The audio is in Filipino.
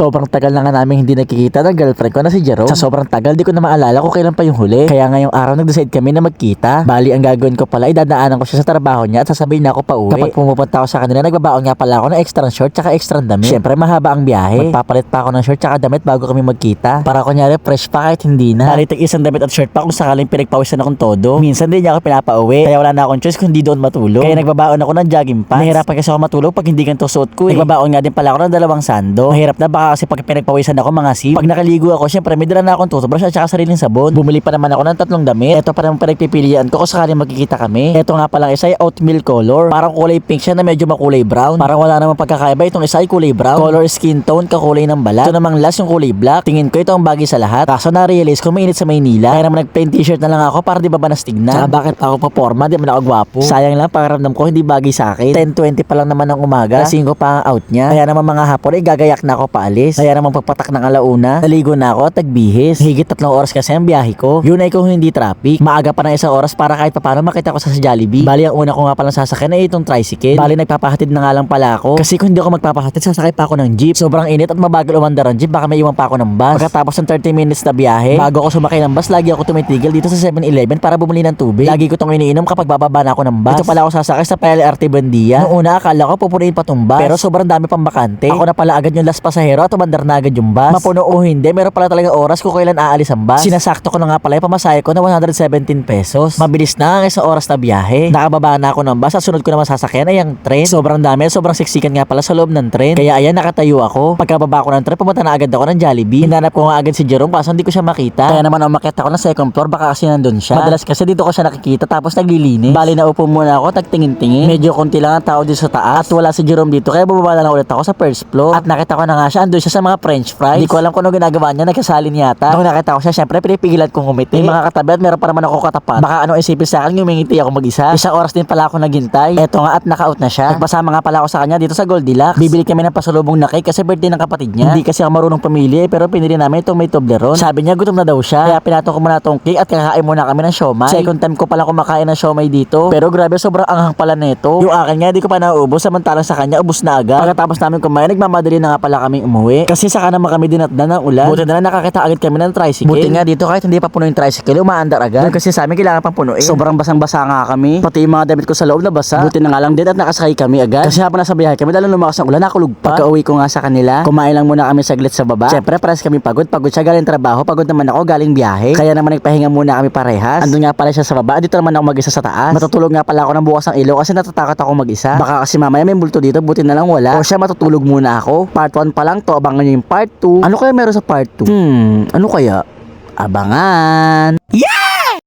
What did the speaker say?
Sobrang tagal na nga namin hindi nakikita ng girlfriend ko na si Jerome. Sa sobrang tagal, di ko na maalala kung kailan pa yung huli. Kaya ngayong araw nag-decide kami na magkita. Bali, ang gagawin ko pala, idadaanan ko siya sa trabaho niya at sasabihin na ako pa uwi. Kapag pumupunta ako sa kanila, nagbabaon nga pala ako ng extra short tsaka extra damit. Siyempre, mahaba ang biyahe. Magpapalit pa ako ng short tsaka damit bago kami magkita. Para kunyari, fresh pa kahit hindi na. Nalitig isang damit at shirt pa kung sakaling pinagpawisan akong todo. Minsan din niya ako pinapauwi. Kaya wala na akong choice kung hindi doon matulog. Kaya nagbabaon ako ng jogging pants. Nahirapan kasi ako matulog pag hindi ganito suot ko eh. Nagbabaon nga din pala ako ng dalawang sando. Mahirap na baka kasi pag pinagpawisan ako mga sip. Pag nakaligo ako, syempre may dala na akong toothbrush at saka sariling sabon. Bumili pa naman ako ng tatlong damit. Ito pa naman pinagpipilian ko kung sakaling magkikita kami. Ito nga palang isa ay oatmeal color. Parang kulay pink siya na medyo makulay brown. Parang wala namang pagkakaiba. Itong isa ay kulay brown. Color skin tone, kakulay ng balat. Ito namang last yung kulay black. Tingin ko ito ang bagay sa lahat. Kaso na-realize ko mainit sa Maynila. Kaya naman nag-plain t-shirt na lang ako para di ba ba nastignan. Tsaka bakit pa ako pa forma, di man ako gwapo. Sayang lang pakiramdam ko hindi bagay sa akin. 10.20 pa lang naman ng umaga. Alas 5 pa ang out niya. Kaya naman mga hapon ay gagayak na ako paalis. Kaya naman pagpatak ng alauna, naligo na ako at nagbihis. Higit tatlong oras kasi ang biyahe ko. Yun ay kung hindi traffic. Maaga pa ng isang oras para kahit paano makita ko sa Jollibee. Bali ang una ko nga palang sasakyan ay itong tricycle. Bali nagpapahatid na nga lang pala ako. Kasi kung hindi ako magpapahatid, sasakay pa ako ng jeep. Sobrang init at mabagal umandar ang jeep. Baka may iwan pa ako ng bus. Pagkatapos ng 30 minutes na biyahe, bago ako sumakay ng bus, lagi ako tumitigil dito sa 7-Eleven para bumili ng tubig. Lagi ko itong iniinom kapag bababa na ako ng bus. Ito pala ako sasakay sa PLRT Buendia. Noong una akala ko pupunuin pa tong bus. Pero sobrang dami pang bakante. Ako na pala agad yung last pasahero at umandar na agad yung bus. Mapuno o hindi, meron pala talaga oras kung kailan aalis ang bus. Sinasakto ko na nga pala yung pamasahe ko na 117 pesos. Mabilis na ang isang oras na biyahe. Nakababa na ako ng bus at sunod ko naman sasakyan ay ang train. Sobrang dami, sobrang siksikan nga pala sa loob ng train. Kaya ayan, nakatayo ako. Pagkababa ko ng train, pumunta na agad ako ng Jollibee. Hinanap ko nga agad si Jerome kaso hindi ko siya makita. Kaya naman umakyat ako ng second floor baka kasi nandun siya. Madalas kasi dito ko siya nakikita tapos naglilinis. Bali na upo muna ako, tagtingin-tingin. Medyo konti lang ang tao dito sa taas. At wala si Jerome dito kaya bumaba na lang ulit ako sa first floor. At nakita ko na nga siya, andun siya sa mga french fries. Hindi ko alam kung ano ginagawa niya, nagkasalin yata. Nung nakita ko siya, syempre pinipigilan kong umiti. May mga katabi at meron pa naman ako katapat. Baka ano isipin sa akin, ngumingiti ako mag-isa. Isang oras din pala ako naghintay. Eto nga at naka-out na siya. Nagpasama nga pala ako sa kanya dito sa Goldilocks. Bibili kami ng pasalubong na cake kasi birthday ng kapatid niya. Hindi kasi ako marunong pamili eh, pero pinili namin itong may Toblerone. Sabi niya gutom na daw siya. Kaya pinato ko muna itong cake at kakain muna kami ng siomay. Second time ko pala kumakain ng siomay dito. Pero grabe sobrang anghang pala nito. Yung akin nga di ko pa nauubos samantalang sa kanya ubos na agad. Pagkatapos namin kumain nagmamadali na nga pala kaming umuwi. Kasi saka naman kami dinatnan ng ulan. Buti na lang nakakita agad kami ng tricycle. Buti nga dito kahit hindi pa puno yung tricycle umaandar agad. Doon kasi sa amin kailangan pang punuin. Sobrang basang-basa nga kami. Pati yung mga damit ko sa loob na basa. Buti na nga lang din at nakasakay kami agad. Kasi habang nasa biyahe kami dahil lumakas ang ulan nakulog pa. Pagka uwi ko nga sa kanila, kumain lang muna kami saglit sa baba. Siyempre pares kami pagod. Pagod siya galing trabaho. Pagod naman ako galing biyahe. Kaya naman nagpahinga muna kami parehas. Andun nga pala siya sa baba. Dito naman ako mag-isa sa taas. Matutulog nga pala ako ng bukas ng ilaw kasi natatakot ako mag-isa. Baka kasi mamaya may multo dito. Buti na lang wala. O siya matutulog muna ako. Part 1 pa lang to. Abangan nyo yung part 2. Ano kaya meron sa part 2? Hmm, ano kaya? Abangan. Yeah!